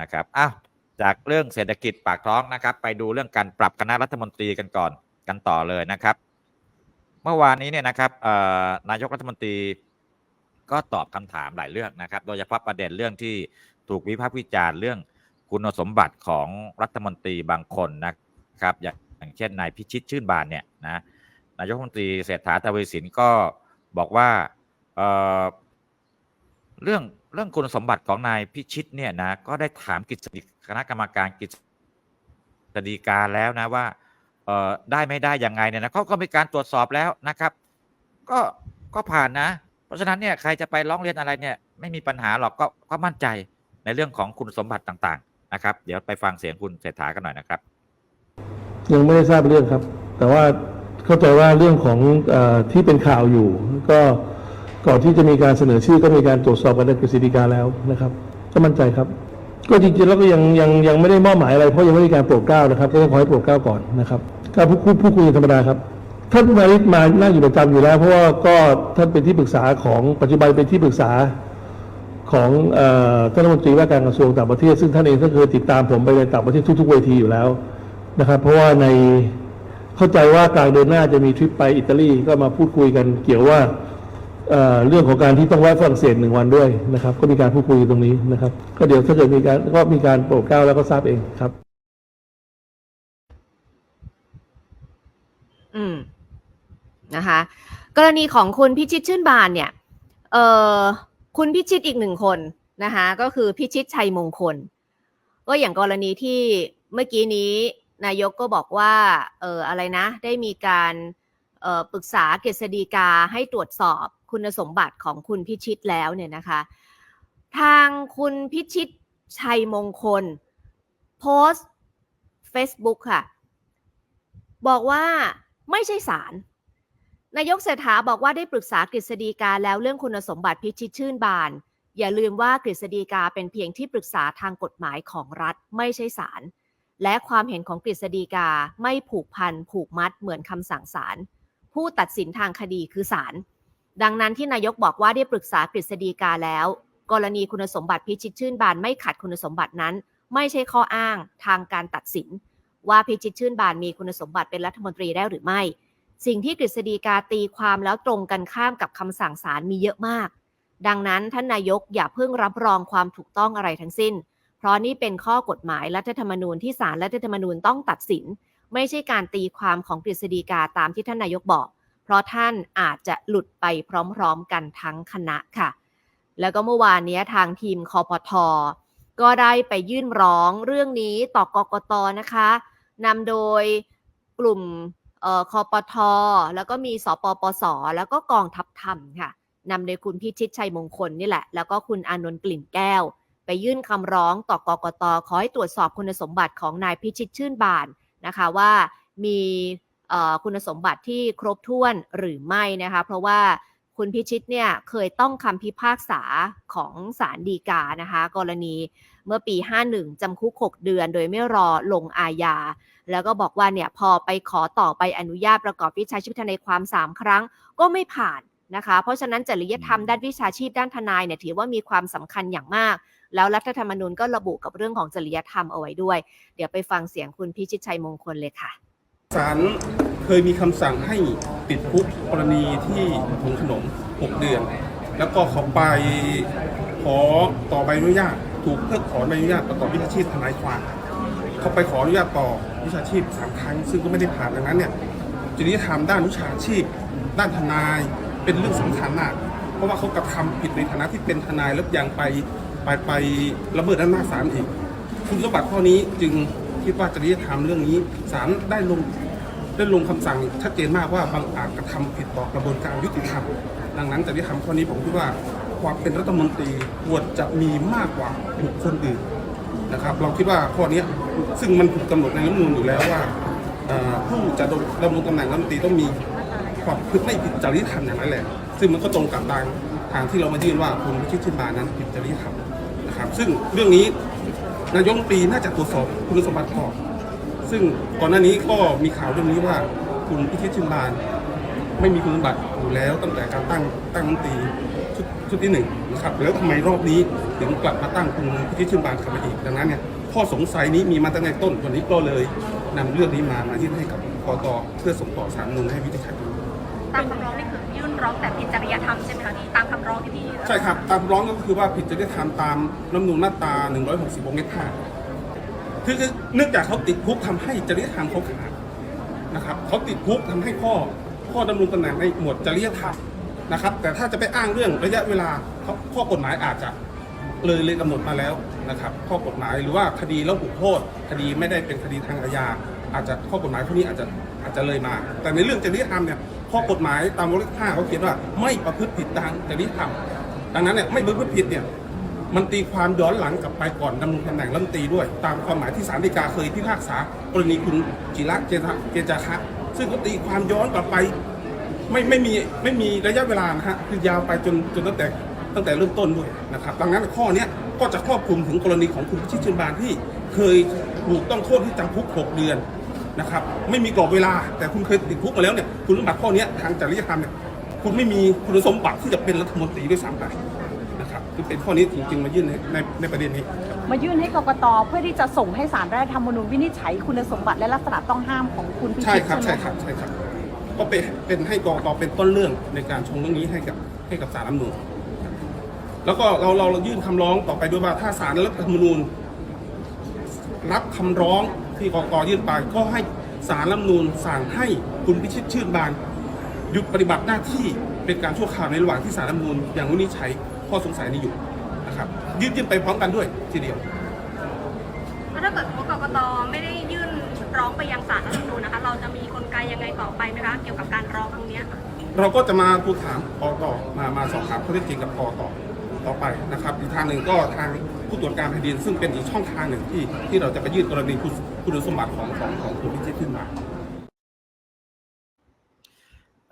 นะครับอ้าวจากเรื่องเศรษฐกิจปากท้องนะครับ ไปดูเรื่องการปรับคณะรัฐมนตรีกันก่อนกันต่อเลยนะครับ เมื่อวานนี้เนี่ยนะครับนายกรัฐมนตรีก็ตอบคำถามหลายเรื่องนะครับ โดยเฉพาะประเด็นเรื่องที่ถูกวิพากษ์วิจารณ์เรื่องคุณสมบัติของรัฐมนตรีบางคนนะครับ อย่างเช่นนายพิชิตชื่นบานเนี่ยนะนายกรัฐมนตรีเศรษฐาทวีสินก็บอกว่าเเรื่อง เรื่องคุณสมบัติของนายพิชิตเนี่ยนะก็ได้ถามกิจคณะกรรมการกิจดีกาแล้วนะว่าเอ่อได้ไม่ได้ยังไงเนี่ยนะเขาก็มีการตรวจสอบแล้วนะครับ ก็ก็ผ่านนะ เพราะฉะนั้นเนี่ยใครจะไปร้องเรียนอะไรเนี่ยไม่มีปัญหาหรอกก็ก็มั่นใจในเรื่องของคุณสมบัติต่างๆนะครับ เดี๋ยวไปฟังเสียงคุณเศรษฐากันหน่อยนะครับ ยังไม่ได้ทราบเรื่องครับ แต่ว่าเข้าใจว่าเรื่องของเออที่เป็นข่าวอยู่ก็ ก่อนที่จะมีการเสนอชื่อก็มีการตรวจสอบกันในกฤษฎีกาแล้วนะครับ ก็มั่นใจครับ ก็จริงๆแล้วก็ยังยังยังไม่ได้มอบหมายอะไรเพราะยังไม่มีการโปรดเกล้านะครับก็ต้องขอให้โปรดเกล้าก่อนนะครับการพูดคุยพูดคุยธรรมดาครับท่านมาริศมานั่งอยู่ประจำอยู่แล้ว เพราะว่าก็ท่านเป็นที่ปรึกษาของปัจจุบันเป็นที่ปรึกษาของท่านรัฐมนตรีว่าการกระทรวงต่างประเทศ ซึ่งท่านเองก็เคยติดตามผมไปในต่างประเทศทุก ๆ เวทีอยู่แล้วนะครับ เพราะว่าในเข้าใจว่ากลางเดือนหน้าจะมีทริปไปอิตาลีก็มาพูดคุยกันเกี่ยวว่า เอ่อเรื่องของการที่ต้องแวะฝรั่งเศสหนึ่งวันด้วยนะครับ ก็มีการพูดคุยตรงนี้นะครับ ก็เดี๋ยวถ้าเกิดมีการก็มีการโปรดเกล้าแล้วก็ทราบเองครับ อืมนะคะ กรณีของคุณพิชิตชื่นบานเนี่ย เอ่อคุณพิชิตอีกหนึ่งคนนะคะก็คือพิชิตชัยมงคล ก็อย่างกรณีที่เมื่อกี้นี้นายกก็บอกว่าเอออะไรนะ ได้มีการปรึกษาเกษฎีกาให้ตรวจสอบ คุณสมบัติของคุณพิชิตแล้วเนี่ยนะคะ ทางคุณพิชิตชัยมงคล โพสต์ Facebook ค่ะ บอกว่าไม่ใช่ศาลนายกเศรษฐาบอกว่าได้ปรึกษากฤษฎีกาแล้วเรื่องคุณสมบัติพิชิตชื่นบาน อย่าลืมว่ากฤษฎีกาเป็นเพียงที่ปรึกษาทางกฎหมายของรัฐไม่ใช่ศาลและความเห็นของกฤษฎีกาไม่ผูกพันผูกมัดเหมือนคำสั่งศาลผู้ตัดสินทางคดีคือศาล ดังนั้นที่นายกบอกว่าได้ปรึกษากฤษฎีกาแล้ว กรณีคุณสมบัติพิชิตชื่นบานไม่ขัดคุณสมบัตินั้น ไม่ใช่ข้ออ้างทางการตัดสิน ว่าพิชิตชื่นบานมีคุณสมบัติเป็นรัฐมนตรีได้หรือไม่ สิ่งที่กฤษฎีกาตีความแล้วตรงกันข้ามกับคำสั่งศาลมีเยอะมาก ดังนั้นท่านนายกอย่าเพิ่งรับรองความถูกต้องอะไรทั้งสิ้น เพราะนี่เป็นข้อกฎหมายรัฐธรรมนูญที่ศาลรัฐธรรมนูญต้องตัดสิน ไม่ใช่การตีความของกฤษฎีกาตามที่ท่านนายกบอก ราะท่านอาจจะหลุดไปพร้อมๆกันทั้งคณะค่ะ แล้วก็เมื่อวานนี้ทางทีมคอพทก็ได้ไปยื่นร้องเรื่องนี้ต่อกกตนะคะนำโดยกลุ่มออคอปทแล้วก็มีสปปส แล้วก็กองทัพธรรมค่ะนำโดยคุณพิชิตชัยมงคลนี่แหละ แล้วก็คุณอานนท์กลิ่นแก้ว ไปยื่นคำร้องต่อกกตขอให้ตรวจสอบคุณสมบัติของนายพิชิตชื่นบานนะคะว่ามี คุณสมบัติที่ครบถ้วนหรือไม่นะคะ เพราะว่าคุณพิชิตเนี่ยเคยต้องคำพิพากษาของศาลฎีกานะคะ กรณีเมื่อปี 51 จำคุก 6 เดือน โดยไม่รอลงอาญา แล้วก็บอกว่าเนี่ยพอไปขอต่อไปอนุญาตประกอบวิชาชีพทนายความ 3 ครั้งก็ไม่ผ่านนะคะ เพราะฉะนั้นจริยธรรมด้านวิชาชีพด้านทนายเนี่ยถือว่ามีความสำคัญอย่างมาก แล้วรัฐธรรมนูญก็ระบุกับเรื่องของจริยธรรมเอาไว้ด้วย เดี๋ยวไปฟังเสียงคุณพิชิตชัยมงคลเลยค่ะ ศาลเคยมีคำสั่งให้ติดคุกกรณีที่ถุงขนม 6 เดือน แล้วก็เขาไปขอต่อใบอนุญาต ถูกเพิกถอนใบอนุญาตประกอบวิชาชีพทนายความเขาไปขออนุญาตต่อวิชาชีพสามครั้ง ซึ่งก็ไม่ได้ผ่านดังนั้นเนี่ยจริยธรรมด้านวิชาชีพ ด้านทนายเป็นเรื่องสำคัญมาก เพราะว่าเขากระทำผิดในฐานะที่เป็นทนายแล้วยังไปไปไประเบิดด้านหน้าศาลอีก คุณสมบัติข้อนี้จึงคิดว่าจริยธรรมเรื่องนี้ศาลได้ลง ได้ลงคำสั่งชัดเจนมากว่าบางอาจกระทำผิดต่อกระบวนการยุติธรรมดังนั้นจริยธรรมข้อนี้ผมคิดว่าความเป็นรัฐมนตรีควรจะมีมากกว่าบุคคลอื่นนะครับ เราคิดว่าข้อนี้ซึ่งมันถูกกำหนดในรัฐมนูญอยู่แล้วว่าผู้จะดำรงตำแหน่งรัฐมนตรีต้องมีความพฤติไม่ผิดจริยธรรมอย่างนั้นแหละซึ่งมันก็ตรงกับทางทางที่เรามายื่นว่าคุณพิชิตชินบานั้นผิดจริยธรรมนะครับ ซึ่งเรื่องนี้นายกรัฐมนตรีน่าจะตรวจสอบคุณสมบัติก่อน ซึ่งก่อนหน้านี้ก็มีข่าวเรื่องนี้ว่าคุณพิชิตชินบาน ไม่มีคุณสมบัติอยู่แล้วตั้งแต่การตั้งตั้งรัฐมนตรีชุดชุดที่หนึ่งนะครับแล้วทำไมรอบนี้ถึงกลับมาตั้งคุณพิชิตชื่นบานกลับมาอีกดังนั้นเนี่ยข้อสงสัยนี้มีมาตั้งแต่ต้นวันนี้ก็เลยนำเรื่องนี้มามายื่นให้กับกตเพื่อส่งต่อสารรัฐธรรมนูลให้วินิจฉัยตามคำร้องนี่คือยื่นร้องแต่ผิดจริยธรรมใช่ไหมคะนี่ตามคำร้องที่พี่ใช่ครับตามร้องก็คือว่าผิดจริยธรรมตามรัฐมนูญมาตรา 160วงเล็บ5 คือคือเนื่องจากเขาติดคุกทำให้จริยธรรมเขาขาดนะครับเขาติดคุกทำให้ข้อข้อดำรงตำแหน่งในหมวดจริยธรรมนะครับ แต่ถ้าจะไปอ้างเรื่องระยะเวลาข้อกฎหมายอาจจะเลยเลยกำหนดมาแล้วนะครับข้อกฎหมายหรือว่าคดีแล้วถูกโทษคดีไม่ได้เป็นคดีทางอาญาอาจจะข้อกฎหมายพวกนี้อาจจะอาจจะเลยมา แต่ในเรื่องจริยธรรมเนี่ยข้อกฎหมายตามวงเล็บ5เขาเขียนว่าไม่ประพฤติผิดทางจริยธรรมดังนั้นเนี่ยไม่ประพฤติผิดเนี่ย มันตีความย้อนหลังกลับไปก่อนดำรงตำแหน่งรัฐมนตรีด้วย ตามความหมายที่ศาลฎีกาเคยพิพากษากรณีคุณจิระเจนเจจาคะซึ่งก็ตีความย้อนกลับไป ไม่ไม่มีไม่มีระยะเวลานะฮะคือยาวไปจนจนตั้งแต่ตั้งแต่เริ่มต้นด้วยนะครับดังนั้นข้อนี้ก็จะครอบคลุมถึงกรณีของคุณพิชิตชื่นบานที่เคยถูกต้องโทษที่จำคุก 6 เดือนนะครับไม่มีกรอบเวลา แต่คุณเคยติดคุกมาแล้วเนี่ยคุณสมบัติข้อนี้ทางจริยธรรมเนี่ยคุณไม่มีคุณสมบัติที่จะเป็นรัฐมนตรีด้วยซ้ำไป คือเป็นข้อนี้จริงๆ มายื่นในในในประเด็นนี้มายื่นให้กกตเพื่อที่จะส่งให้สารรัฐธรรมนูญวินิจฉัยคุณสมบัติและลักษณะต้องห้ามของคุณพิใช่ชิตครับใช่ใช่ไหมครับใช่ครับก็เป็นเป็นให้กรกตเป็นต้นเรื่องในการชงเรื่องนี้ให้กับให้กับสารรัฐธรรมนูญแล้วก็เราเราเรายื่นคำร้องต่อไปด้วยว่าถ้าสารรัฐธรรมนูญ รับคำร้องที่กรกตยื่นไปก็ให้สารรัฐธรรมนูญสั่งให้คุณพิชิตชื่นบานหยุดปฏิบัติหน้าที่เป็นการชั่วคราวในระหว่างที่สารรัฐธรรมนูญอย่างวินิจฉัย ข้อสงสัยนี้อยู่นะครับยื่นยื่นไปพร้อมกันด้วยทีเดียวแล้วถ้าเกิดว่ากกตไม่ได้ยื่นร้องไปยังศาลรัฐธรรมนูญนะคะ เราจะมีกลไกยังไงต่อไปไหมคะเกี่ยวกับการร้องครั้งเนี้ยค่ะเราก็จะมาทูลถามกตมามาสอบถามข้อเท็จจริงกับกตต่อไปนะครับอีกทางหนึ่งก็ทางผู้ตรวจการแผ่นดินซึ่งเป็นอีกช่องทางหนึ่งที่ที่เราจะไปยื่นกรณีคุณคุณสมบัติของของของคุณพิจิตรขึ้นมา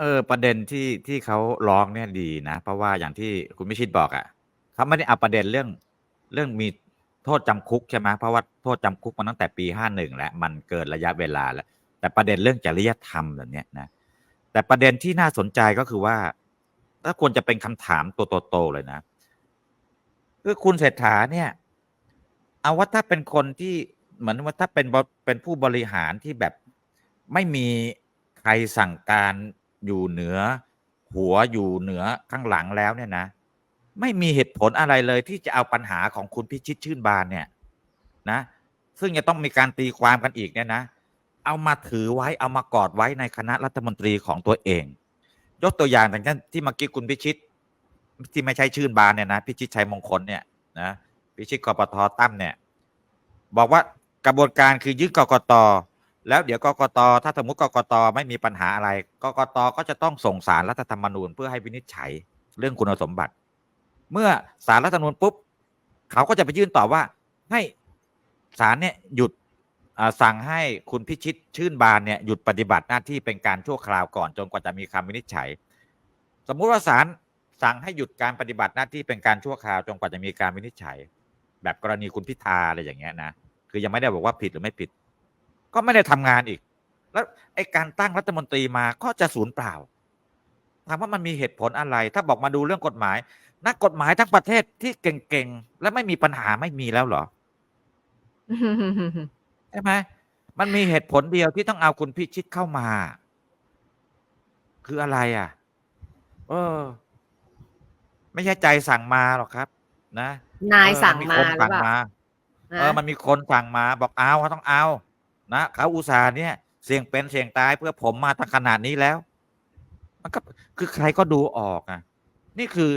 เออ ประเด็นที่ ที่เขาร้องเนี่ยดีนะ เพราะว่าอย่างที่คุณมิชิตบอกอะ่ะเขาไม่ได้เอาประเด็นเรื่อง เรื่องมีโทษจำคุกใช่ไหม เพราะว่าโทษจำคุกมาตั้งแต่ปีห้าหนึ่งแล้ว มันเกินระยะเวลาแล้ว แต่ประเด็นเรื่องจริยธรรมแบบเนี้ยนะ แต่ประเด็นที่น่าสนใจก็คือว่า ถ้าควรจะเป็นคำถามตัวโตๆเลยนะ คือคุณเศรษฐาเนี่ย เอาว่าถ้าเป็นคนที่เหมือนว่าถ้าเป็นเป็นผู้บริหารที่แบบไม่มีใครสั่งการ อยู่เหนือ หัวอยู่เหนือข้างหลังแล้วเนี่ยนะ ไม่มีเหตุผลอะไรเลยที่จะเอาปัญหาของคุณพิชิตชื่นบานเนี่ยนะ ซึ่งจะต้องมีการตีความกันอีกเนี่ยนะ เอามาถือไว้เอามากอดไว้ในคณะรัฐมนตรีของตัวเอง ยกตัวอย่างอย่างเช่นที่เมื่อกี้คุณพิชิต ที่ไม่ใช่ชื่นบานเนี่ยนะพิชิตชัยมงคลเนี่ยนะพิชิตกปทตั้มเนี่ย บอกว่ากระบวนการคือยื่นกกต แล้วเดี๋ยวกกตถ้าสมมติกกตไม่มีปัญหาอะไร กกตก็จะต้องส่งสารรัฐธรรมนูญเพื่อให้วินิจฉัยเรื่องคุณสมบัติ เมื่อสารรัฐธรรมนูญปุ๊บ เขาก็จะไปยื่นต่อว่า ให้ศาลเนี่ยหยุดสั่งให้คุณพิชิตชื่นบานเนี่ยหยุดปฏิบัติหน้าที่เป็นการชั่วคราวก่อนจนกว่าจะมีคำวินิจฉัย สมมุติว่าศาลสั่งให้หยุดการปฏิบัติหน้าที่เป็นการชั่วคราวจนกว่าจะมีการวินิจฉัย แบบกรณีคุณพิธาอะไรอย่างเงี้ยนะคือยังไม่ได้บอกว่าผิดหรือไม่ผิด ก็ไม่ได้ทำงานอีก แล้วไอ้การตั้งรัฐมนตรีมาก็จะสูญเปล่าถามว่ามันมีเหตุผลอะไร ถ้าบอกมาดูเรื่องกฎหมาย นักกฎหมายทั้งประเทศที่เก่งๆ และไม่มีปัญหาไม่มีแล้วเหรอใช่ไหมมันมีเหตุผลเดียวที่ต้องเอาคุณพิชิตเข้ามา คืออะไรอะ เออ ไม่ใช่ใจสั่งมาหรอกครับ นะนายเออสั่งนมาคนหรือสั่งเปล่ามานะเออ มันมีคนสั่งมา บอกเอาเขาต้องเอา นะเขาอุตส่าห์เนี่ยเสี่ยงเป็นเสี่ยงตายเพื่อผมมาตั้งขนาดนี้แล้ว มันก็คือใครก็ดูออกอะ นี่คือ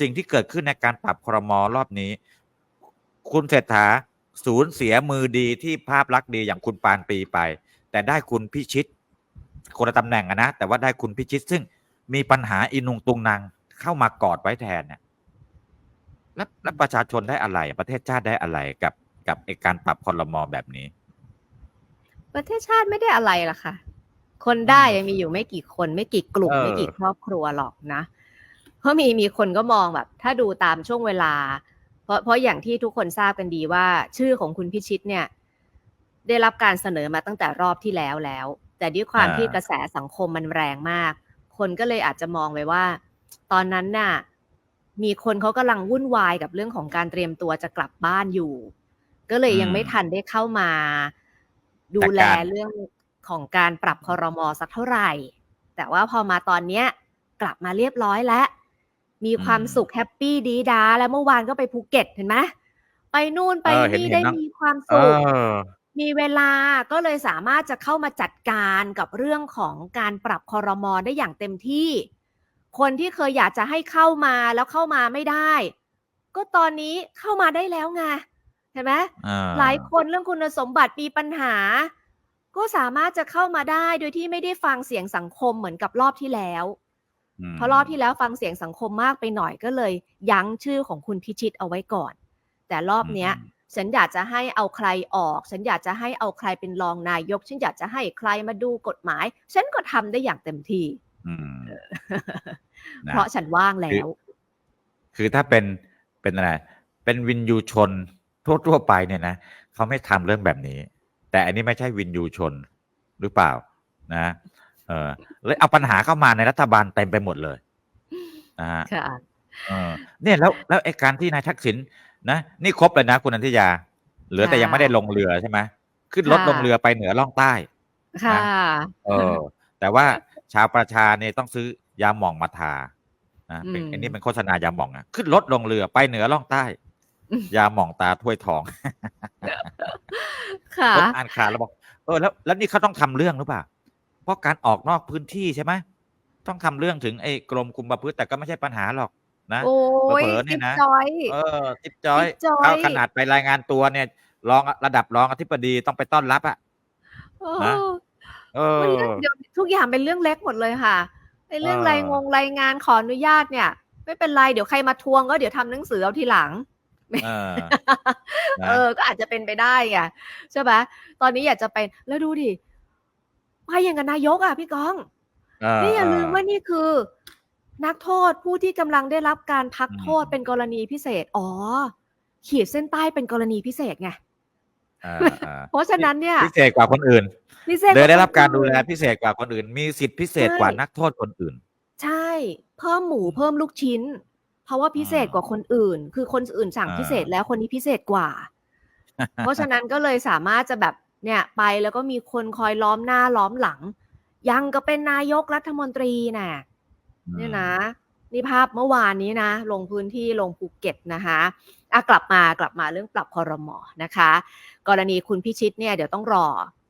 สิ่งที่เกิดขึ้นในการปรับครมอรอบนี้ คุณเศรษฐาสูญเสียมือดีที่ภาพลักษณ์ดีอย่างคุณปานปีไป แต่ได้คุณพิชิต คนละตำแหน่งอะนะแต่ว่าได้คุณพิชิต ซึ่งมีปัญหาอินุงตุงนางเข้ามากอดไว้แทนเนี่ยแล้วประชาชนได้อะไร ประเทศชาติได้อะไรกับกับไอการปรับคอรมอแบบนี้ ประเทศชาติไม่ได้อะไรล่ะค่ะ คนได้อืมยังมีอยู่ไม่กี่คน ไม่กี่กลุ่มเออไม่กี่ครอบครัวหรอกนะ เพราะมีมีคนก็มองแบบ ถ้าดูตามช่วงเวลา เพราะเพราะอย่างที่ทุกคนทราบกันดีว่า ชื่อของคุณพิชิตเนี่ย ได้รับการเสนอมาตั้งแต่รอบที่แล้วแล้ว แต่ด้วยความอ่าที่กระแสสังคมมันแรงมาก คนก็เลยอาจจะมองไปว่า ตอนนั้นน่ะ มีคนเขากำลังวุ่นวายกับเรื่องของการเตรียมตัวจะกลับบ้านอยู่ ก็เลยยังอืมไม่ทันได้เข้ามา ดูจัดแลการเรื่องของการปรับคอรมอสักเท่าไหร่ แต่ว่าพอมาตอนเนี้ยกลับมาเรียบร้อยแล้ว มีความสุขแฮปปี้ดีดา แล้วเมื่อวานก็ไปภูเก็ตเห็นไหมไปนู่นไปเออเห็นนี่เห็นได้เนอะมีความเอสุขอมีเวลาก็เลยสามารถจะเข้ามาจัดการกับเรื่องของการปรับคอรมอได้อย่างเต็มที่ คนที่เคยอยากจะให้เข้ามาแล้วเข้ามาไม่ได้ ก็ตอนนี้เข้ามาได้แล้วไง เห็นไหมอ่าหลายคนเรื่องคุณสมบัติมีปัญหา ก็สามารถจะเข้ามาได้โดยที่ไม่ได้ฟังเสียงสังคมเหมือนกับรอบที่แล้วมเพราะรอบที่แล้วฟังเสียงสังคมมากไปหน่อยก็เลย ยั้งชื่อของคุณพิชิตเอาไว้ก่อน แต่รอบเนี้ยอืมฉันอยากจะให้เอาใครออก ฉันอยากจะให้เอาใครเป็นรองนายก ฉันอยากจะให้ใครมาดูกฎหมาย ฉันก็ทำได้อย่างเต็มที่อืมนะเพราะฉันว่างแล้ว คือถ้าเป็นเป็นอะไรเป็นวินยูชน ทั่วทั่วๆไปเนี่ยนะเขาไม่ทำเรื่องแบบนี้ แต่อันนี้ไม่ใช่วินยูชนหรือเปล่านะเออเลยเอาปัญหาเข้ามาในรัฐบาลเต็มไปหมดเลยนะฮะค่ะเออเนี่ยแล้วแล้วไอ้การที่นายทักษิณนะนี่ครบเลยนะคุณนันทิยา เหลือแต่ค่ะยังไม่ได้ลงเรือใช่ไหมขึ้นรถค่ะลงเรือไปเหนือล่องใต้ค่ะเออ แต่ว่าชาวประชาเนี่ยต้องซื้อยาหม่องมาทานะเป็นอืมอันนี้เป็นโฆษณายาหม่องอะขึ้นรถลงเรือไปเหนือล่องใต้ ยาหม่องตาถ้วยทองค่ะผมอ่านข่าวแล้วบอกเออแล้วแล้วนี่เขาต้องทำเรื่องหรือเปล่าเพราะการออกนอกพื้นที่ใช่ไหมต้องทำเรื่องถึงไอ้กรมคุมประพฤติแต่ก็ไม่ใช่ปัญหาหรอกนะโอ้ยเผลอๆเนี่จิ๊ยบนะจอยเออทิปจอยจิ๊บจอยเอาขนาดไปรายงานตัวเนี่ยรองระดับรองอธิบดีต้องไปต้อนรับอะเอนะอเอมันอเรื่องเดี๋ยวทุกอย่างเป็นเรื่องเล็กหมดเลยค่ะไอ้เรื่องเออรายงงรายงานขออนุญาตเนี่ย ไม่เป็นไรเดี๋ยวใครมาทวงก็เดี๋ยวทำหนังสือเอาทีหลัง เออนะเออ ก็อาจจะเป็นไปได้ไงใช่ไหมตอนนี้อยากจะเป็นแล้วดูดิไปอย่างกับนายกอะพี่ก้องเออนี่อย่าลืมเออว่านี่คือ นักโทษผู้ที่กำลังได้รับการพักอืมโทษเป็นกรณีพิเศษ อ๋อ ขีดเส้นใต้เป็นกรณีพิเศษไงเออเออเพราะฉะนั้นเนี่ยพิเศษกว่าคนอื่นพิเศษเลยได้รับว่การคนดูอื่นแลพิเศษกว่าคนอื่น มีสิทธิพิเศษใช่กว่านักโทษคนอื่น ใช่ เพิ่มหมูเพิ่มลูกชิ้นเพ ราะว่าพิเศษกว่าคนอื่น คือคนอื่นสั่งอ่าพิเศษแล้วคนนี้พิเศษกว่า เพราะฉะนั้นก็เลยสามารถจะแบบเนี่ยไปแล้วก็มีคนคอยล้อมหน้าล้อมหลัง ยังก็เป็นนายกรัฐมนตรีน่ะเนี่ยนะ นี่ภาพเมื่อวานนี้นะ ลงพื้นที่ลงภูเก็ตนะคะอะกลับมากลับมาเรื่องปรับคอรมอนะคะ กรณีคุณพิชิตเนี่ยเดี๋ยวต้องรอ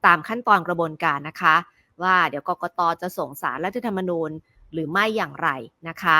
ตามขั้นตอนกระบวนการนะคะ ว่าเดี๋ยวกกตจะส่งสารรัฐธรรมนูญหรือไม่อย่างไรนะคะ